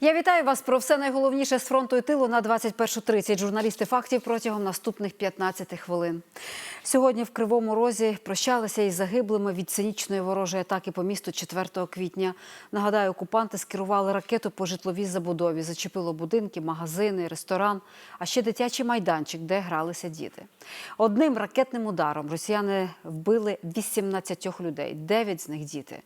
Я вітаю вас про все найголовніше з фронту і тилу на 21.30. Журналісти фактів протягом наступних 15 хвилин. Сьогодні в Кривому Розі прощалися із загиблими від цинічної ворожої атаки по місту 4 квітня. Нагадаю, окупанти скерували ракету по житловій забудові, зачепило будинки, магазини, ресторан, а ще дитячий майданчик, де гралися діти. Одним ракетним ударом росіяни вбили 18 людей, 9 з них діти.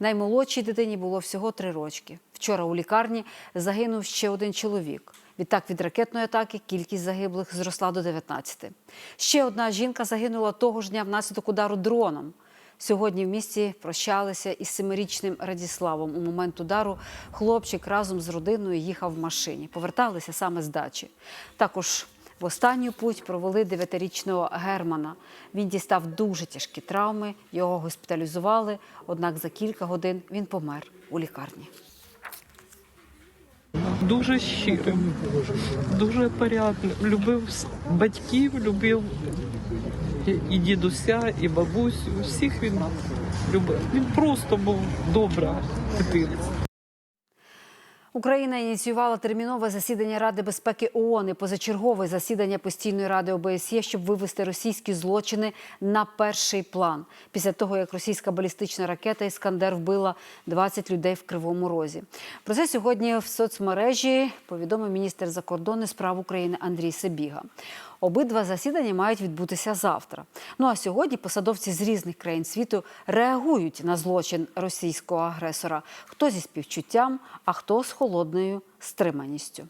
Наймолодшій дитині було всього 3 рочки. Вчора у лікарні загинув ще один чоловік. Відтак від ракетної атаки кількість загиблих зросла до 19. Ще одна жінка загинула того ж дня внаслідок удару дроном. Сьогодні в місті прощалися із семирічним Радіславом. У момент удару хлопчик разом з родиною їхав в машині. Поверталися саме з дачі. Також в останню путь провели дев'ятирічного Германа. Він дістав дуже тяжкі травми, його госпіталізували, однак за кілька годин він помер у лікарні. Дуже щирим, дуже порядним. Любив батьків, любив і дідуся, і бабусю. Всіх він любив. Він просто був добра дитина. Україна ініціювала термінове засідання Ради безпеки ООН і позачергове засідання постійної ради ОБСЄ, щоб вивести російські злочини на перший план. Після того, як російська балістична ракета Іскандер вбила 20 людей в Кривому Розі. Про це сьогодні в соцмережі повідомив міністр закордонних справ України Андрій Сибіга. Обидва засідання мають відбутися завтра. Ну а сьогодні посадовці з різних країн світу реагують на злочин російського агресора. Хто зі співчуттям, а хто з холодною стриманістю.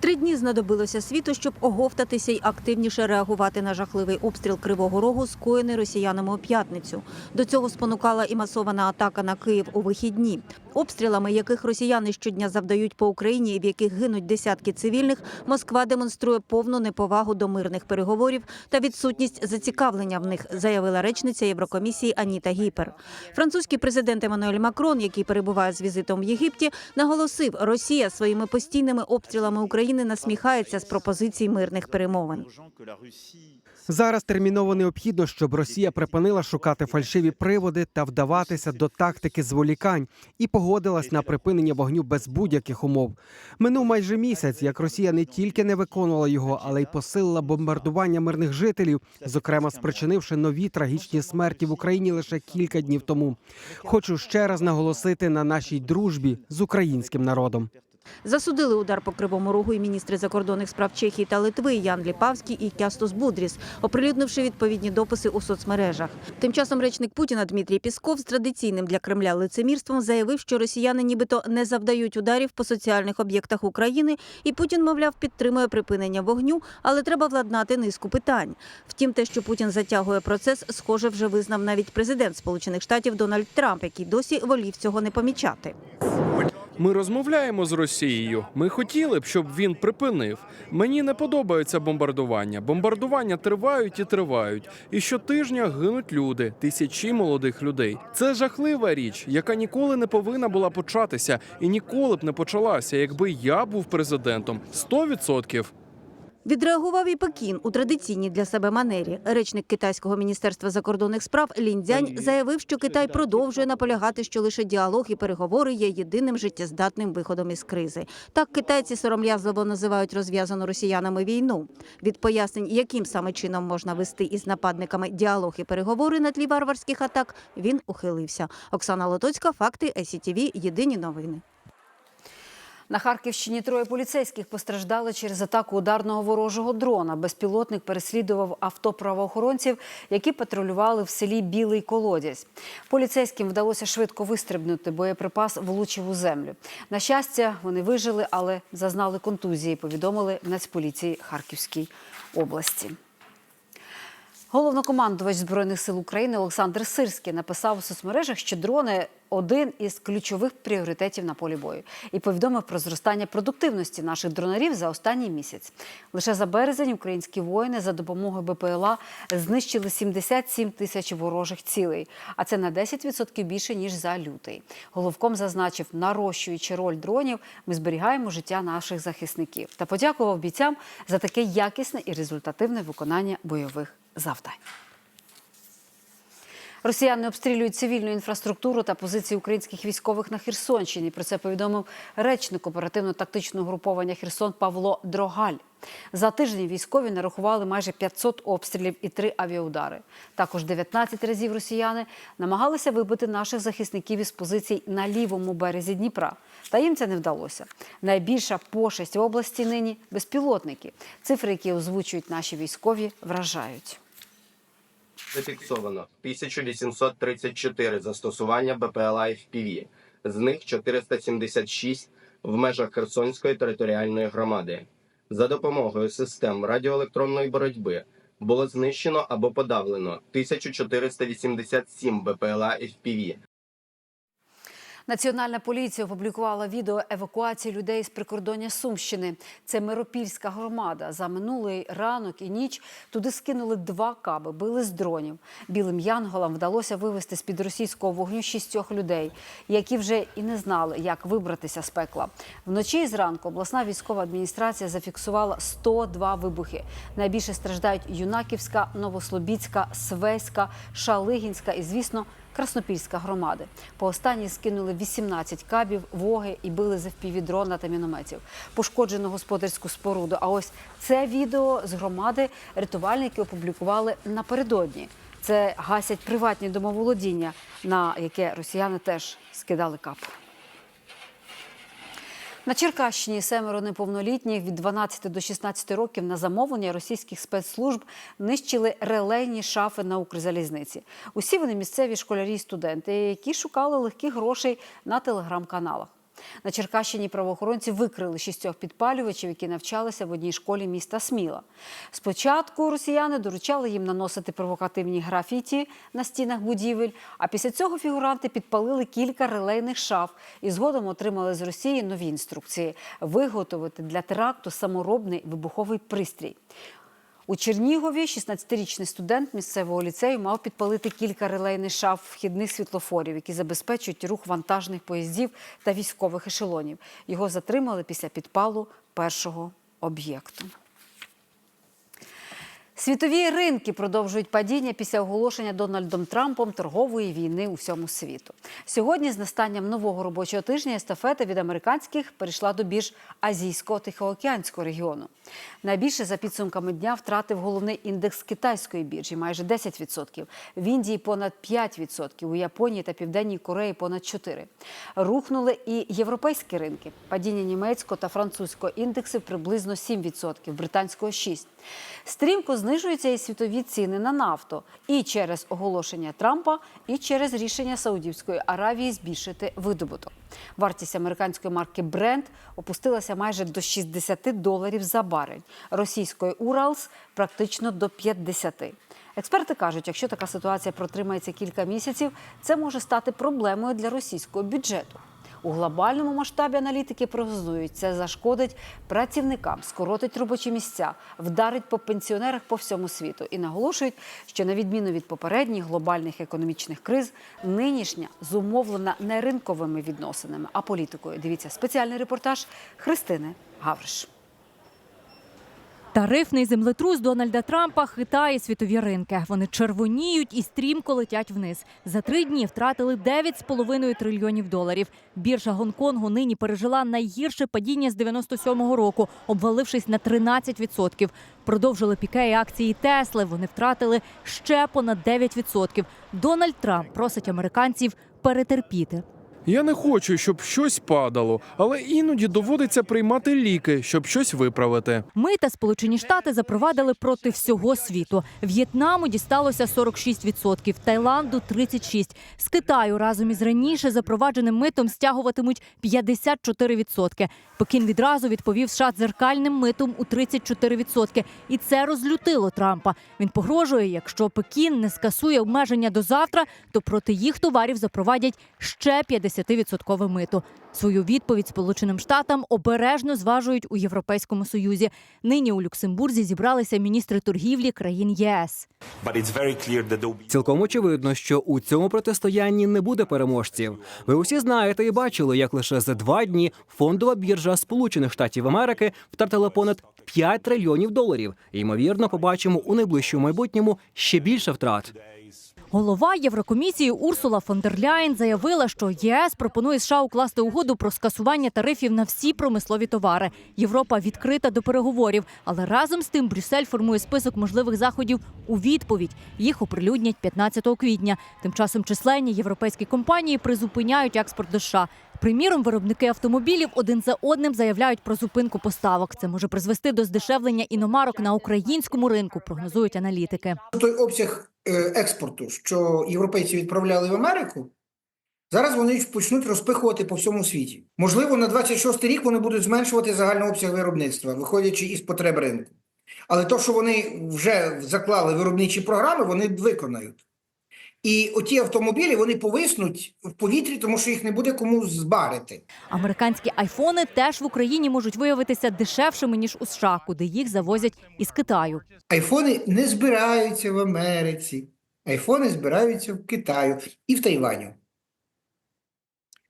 Три дні знадобилося світу, щоб оговтатися й активніше реагувати на жахливий обстріл Кривого Рогу, скоєний росіянами у п'ятницю. До цього спонукала і масована атака на Київ у вихідні. Обстрілами, яких росіяни щодня завдають по Україні, і в яких гинуть десятки цивільних, Москва демонструє повну неповагу до мирних переговорів та відсутність зацікавлення в них, заявила речниця Єврокомісії Аніта Гіпер. Французький президент Еммануель Макрон, який перебуває з візитом в Єгипті, наголосив, Росія своїми постійними обстрілами України насміхається з пропозицій мирних перемовин. Зараз терміново необхідно, щоб Росія припинила шукати фальшиві приводи та вдаватися до тактики зволікань і погодилась на припинення вогню без будь-яких умов. Минув майже місяць, як Росія не тільки не виконувала його, але й посилила бомбардування мирних жителів, зокрема спричинивши нові трагічні смерті в Україні лише кілька днів тому. Хочу ще раз наголосити на нашій дружбі з українським народом. Засудили удар по Кривому Рогу і міністри закордонних справ Чехії та Литви Ян Ліпавський і Кястус Будріс, оприлюднивши відповідні дописи у соцмережах. Тим часом речник Путіна Дмитрій Пісков з традиційним для Кремля лицемірством заявив, що росіяни нібито не завдають ударів по соціальних об'єктах України, і Путін, мовляв, підтримує припинення вогню, але треба владнати низку питань. Втім, те, що Путін затягує процес, схоже, вже визнав навіть президент Сполучених Штатів Дональд Трамп, який досі волів цього не помічати. Ми розмовляємо з Росією. Ми хотіли б, щоб він припинив. Мені не подобається бомбардування. Бомбардування тривають і тривають. І щотижня гинуть люди, тисячі молодих людей. Це жахлива річ, яка ніколи не повинна була початися і ніколи б не почалася, якби я був президентом. 100%. Відреагував і Пекін у традиційній для себе манері. Речник китайського міністерства закордонних справ Лінь Дзянь заявив, що Китай продовжує наполягати, що лише діалог і переговори є єдиним життєздатним виходом із кризи. Так китайці сором'язливо називають розв'язану росіянами війну. Від пояснень, яким саме чином можна вести із нападниками діалог і переговори на тлі варварських атак, він ухилився. Оксана Лотоцька, факти СІТВ, Єдині новини. На Харківщині троє поліцейських постраждали через атаку ударного ворожого дрона. Безпілотник переслідував авто правоохоронців, які патрулювали в селі Білий Колодязь. Поліцейським вдалося швидко вистрибнути. Боєприпас влучив у землю. На щастя, вони вижили, але зазнали контузії. Повідомили в Нацполіції Харківській області. Головнокомандувач збройних сил України Олександр Сирський написав у соцмережах, що дрони один із ключових пріоритетів на полі бою і повідомив про зростання продуктивності наших дронерів за останній місяць. Лише за березень українські воїни за допомогою БПЛА знищили 77 тисяч ворожих цілей, а це на 10% більше ніж за лютий. Головком зазначив, нарощуючи роль дронів, ми зберігаємо життя наших захисників та подякував бійцям за таке якісне і результативне виконання бойових завдань. Росіяни обстрілюють цивільну інфраструктуру та позиції українських військових на Херсонщині. Про це повідомив речник оперативно-тактичного груповання Херсон Павло Дрогаль. За тиждень військові нарахували майже 500 обстрілів і три авіаудари. Також 19 разів росіяни намагалися вибити наших захисників із позицій на лівому березі Дніпра. Та їм це не вдалося. Найбільша пошесть в області нині безпілотники. Цифри, які озвучують наші військові, вражають. Зафіксовано 1834 застосування БПЛА FPV, з них 476 в межах Херсонської територіальної громади. За допомогою систем радіоелектронної боротьби було знищено або подавлено 1487 БПЛА FPV, Національна поліція опублікувала відео евакуації людей з прикордоння Сумщини. Це Миропільська громада. За минулий ранок і ніч туди скинули два каби, били з дронів. Білим янголам вдалося вивезти з під російського вогню шістьох людей, які вже і не знали, як вибратися з пекла. Вночі і зранку обласна військова адміністрація зафіксувала 102 вибухи. Найбільше страждають Юнаківська, Новослобідська, Свеська, Шалигінська і, звісно, Краснопільська громади. По останній скинули 18 кабів, воги і били з дрона та мінометів. Пошкоджено господарську споруду. А ось це відео з громади рятувальники опублікували напередодні. Це гасять приватні домоволодіння, на яке росіяни теж скидали кап. На Черкащині семеро неповнолітніх від 12 до 16 років на замовлення російських спецслужб нищили релейні шафи на Укрзалізниці. Усі вони місцеві школярі і студенти, які шукали легких грошей на телеграм-каналах. На Черкащині правоохоронці викрили шістьох підпалювачів, які навчалися в одній школі міста Сміла. Спочатку росіяни доручали їм наносити провокативні графіті на стінах будівель, а після цього фігуранти підпалили кілька релейних шаф і згодом отримали з Росії нові інструкції виготовити для теракту саморобний вибуховий пристрій. У Чернігові 16-річний студент місцевого ліцею мав підпалити кілька релейних шаф вхідних світлофорів, які забезпечують рух вантажних поїздів та військових ешелонів. Його затримали після підпалу першого об'єкту. Світові ринки продовжують падіння після оголошення Дональдом Трампом торгової війни у всьому світу. Сьогодні з настанням нового робочого тижня естафета від американських перейшла до більш азійського тихоокеанського регіону. Найбільше за підсумками дня втратив головний індекс китайської біржі майже 10%, в Індії понад 5%, у Японії та Південній Кореї понад 4%. Рухнули і європейські ринки. Падіння німецького та французького індексів приблизно 7%, британського 6%. Стрімко знижуються і світові ціни на нафту і через оголошення Трампа, і через рішення Саудівської Аравії збільшити видобуток. Вартість американської марки Brent опустилася майже до 60 доларів за барель, російської Уралс практично до 50. Експерти кажуть, якщо така ситуація протримається кілька місяців, це може стати проблемою для російського бюджету. У глобальному масштабі аналітики прогнозують, це зашкодить працівникам, скоротить робочі місця, вдарить по пенсіонерах по всьому світу і наголошують, що на відміну від попередніх глобальних економічних криз, нинішня зумовлена не ринковими відносинами, а політикою. Дивіться спеціальний репортаж Христини Гавриш. Тарифний землетрус Дональда Трампа хитає світові ринки. Вони червоніють і стрімко летять вниз. За три дні втратили 9,5 трильйонів доларів. Біржа Гонконгу нині пережила найгірше падіння з 97-го року, обвалившись на 13%. Продовжили пікеї акції Тесли. Вони втратили ще понад 9%. Дональд Трамп просить американців перетерпіти. Я не хочу, щоб щось падало, але іноді доводиться приймати ліки, щоб щось виправити. Мита Сполучені Штати запровадили проти всього світу. В'єтнаму дісталося 46%, Таїланду 36%. З Китаю разом із раніше запровадженим митом стягуватимуть 54%. Пекін відразу відповів США дзеркальним митом у 34%. І це розлютило Трампа. Він погрожує, якщо Пекін не скасує обмеження до завтра, то проти їх товарів запровадять ще 50% мито. Свою відповідь Сполученим Штатам обережно зважують у Європейському Союзі. Нині у Люксембурзі зібралися міністри торгівлі країн ЄС. Цілком очевидно, що у цьому протистоянні не буде переможців. Ви усі знаєте і бачили, як лише за два дні фондова біржа Сполучених Штатів Америки втратила понад 5 трильйонів доларів. І, ймовірно, побачимо у найближчому майбутньому ще більше втрат. Голова Єврокомісії Урсула фон дер Ляєн заявила, що ЄС пропонує США укласти угоду про скасування тарифів на всі промислові товари. Європа відкрита до переговорів, але разом з тим Брюссель формує список можливих заходів у відповідь. Їх оприлюднять 15 квітня. Тим часом численні європейські компанії призупиняють експорт до США. Приміром, виробники автомобілів один за одним заявляють про зупинку поставок. Це може призвести до здешевлення іномарок на українському ринку, прогнозують аналітики. той обсяг експорту, що європейці відправляли в Америку, зараз вони почнуть розпихувати по всьому світі. Можливо, на 26 рік вони будуть зменшувати загальний обсяг виробництва, виходячи із потреб ринку. Але то, що вони вже заклали виробничі програми, вони виконають. І оті автомобілі вони повиснуть в повітрі, тому що їх не буде кому збарити. Американські айфони теж в Україні можуть виявитися дешевшими ніж у США, куди їх завозять із Китаю. Айфони не збираються в Америці. Айфони збираються в Китаю і в Тайваню.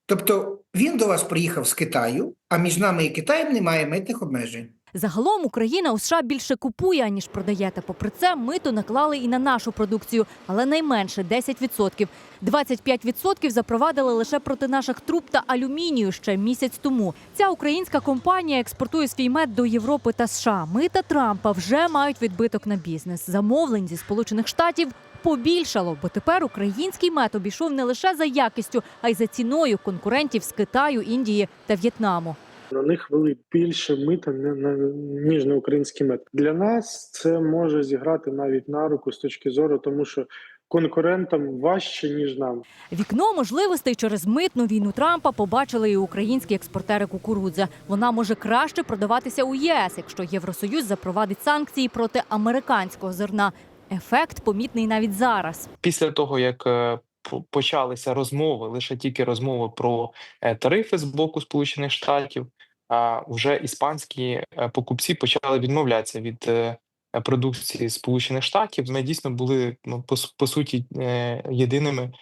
Тобто він до вас приїхав з Китаю, а між нами і Китаєм немає митних обмежень. Загалом Україна у США більше купує ніж продає. Та попри це мито наклали і на нашу продукцію, але найменше 10%. 25% запровадили лише проти наших труб та алюмінію ще місяць тому. Ця українська компанія експортує свій мед до Європи та США. Мита Трампа вже мають відбиток на бізнес. Замовлень зі Сполучених Штатів побільшало, бо тепер український мед обійшов не лише за якістю, а й за ціною конкурентів з Китаю, Індії та В'єтнаму. На них вели більше мита не- на- ніж на український мед. Для нас це може зіграти навіть на руку з точки зору, тому що конкурентам важче ніж нам. Вікно можливостей через митну війну Трампа побачили і українські експортери кукурудзи. Вона може краще продаватися у ЄС, якщо Євросоюз запровадить санкції проти американського зерна. Ефект помітний навіть зараз. після того, як е, почалися розмови, лише тільки розмови про е, тарифи з боку Сполучених Штатів, вже іспанські е, покупці почали відмовлятися від е, продукції Сполучених Штатів. Ми дійсно були ну, по, по суті е, єдиними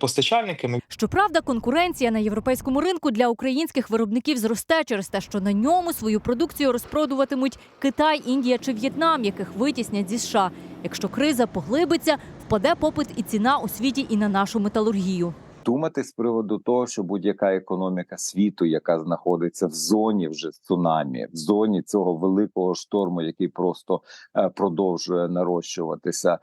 постачальниками. Щоправда, конкуренція на європейському ринку для українських виробників зросте через те, що на ньому свою продукцію розпродуватимуть Китай, Індія чи В'єтнам, яких витіснять зі США. Якщо криза поглибиться, впаде попит і ціна у світі і на нашу металургію. Думати з приводу того, що будь-яка економіка світу, яка знаходиться в зоні вже цунамі, в зоні цього великого шторму, який просто е, продовжує нарощуватися, е,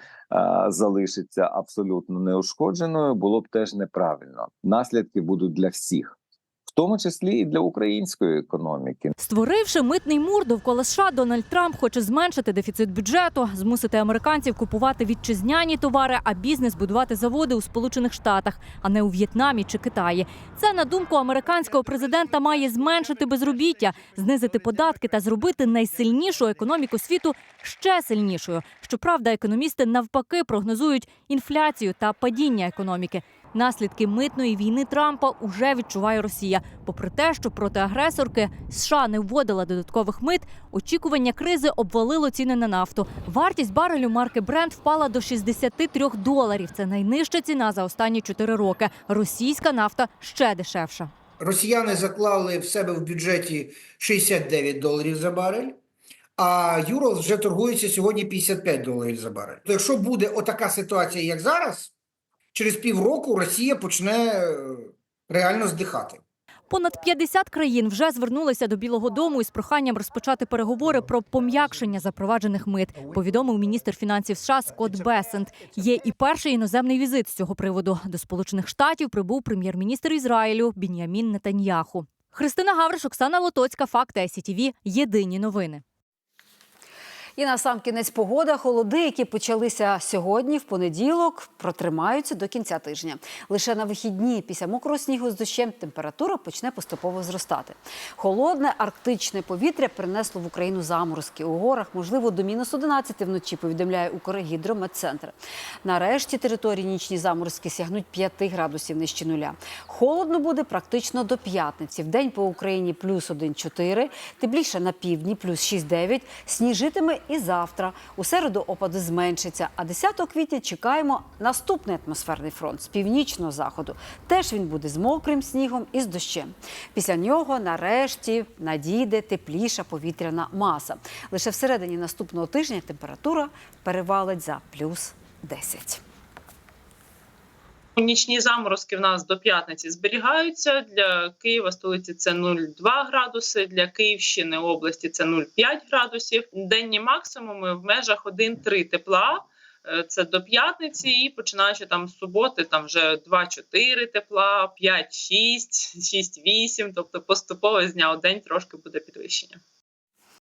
залишиться абсолютно неушкодженою, було б теж неправильно. Наслідки будуть для всіх, тому числі і для української економіки. Створивши митний мур довкола США, Дональд Трамп хоче зменшити дефіцит бюджету, змусити американців купувати вітчизняні товари, а бізнес будувати заводи у Сполучених Штатах, а не у В'єтнамі чи Китаї. Це на думку американського президента має зменшити безробіття, знизити податки та зробити найсильнішу економіку світу ще сильнішою. Щоправда, економісти навпаки прогнозують інфляцію та падіння економіки. Наслідки митної війни Трампа уже відчуває Росія. Попри те, що проти агресорки США не вводила додаткових мит, очікування кризи обвалило ціни на нафту. Вартість барелю марки Brent впала до 63 доларів. Це найнижча ціна за останні 4 роки. Російська нафта ще дешевша. Росіяни заклали в себе в бюджеті 69 доларів за барель, а Юрл вже торгується сьогодні 55 доларів за барель. То якщо буде отака ситуація, як зараз, через півроку Росія почне е, реально здихати. Понад 50 країн вже звернулися до Білого Дому із проханням розпочати переговори про пом'якшення запроваджених мит. Повідомив міністр фінансів США Скотт Бесент. Є і перший іноземний візит з цього приводу. До Сполучених Штатів прибув прем'єр-міністр Ізраїлю Бін'ямін Нетаньяху. Христина Гавриш, Оксана Лотоцька, Факти СІТІВІ. Єдині новини. І на сам кінець погода. Холоди, які почалися сьогодні, в понеділок, протримаються до кінця тижня. Лише на вихідні після мокрого снігу з дощем температура почне поступово зростати. Холодне арктичне повітря принесло в Україну заморозки. У горах, можливо, до мінус 11 вночі, повідомляє Укргідрометцентр. Нарешті території нічні заморозки сягнуть 5 градусів нижче нуля. Холодно буде практично до п'ятниці. В день по Україні плюс 1,4, тепліше на півдні, плюс 6,9, сніжитиме і завтра. У середу опади зменшаться. А 10 квітня чекаємо наступний атмосферний фронт з північного заходу. Теж він буде з мокрим снігом і з дощем. Після нього нарешті надійде тепліша повітряна маса. Лише всередині наступного тижня температура перевалить за плюс 10. Нічні заморозки в нас до п'ятниці зберігаються. Для Києва, столиці це 0,2 градуси, для Київщини області це 0,5 градусів. Денні максимуми в межах 1-3 тепла. Е, Це до п'ятниці, і починаючи там з суботи, там вже 2-4 тепла, 5-6, 6-8, тобто поступово з дня у день трошки буде підвищення.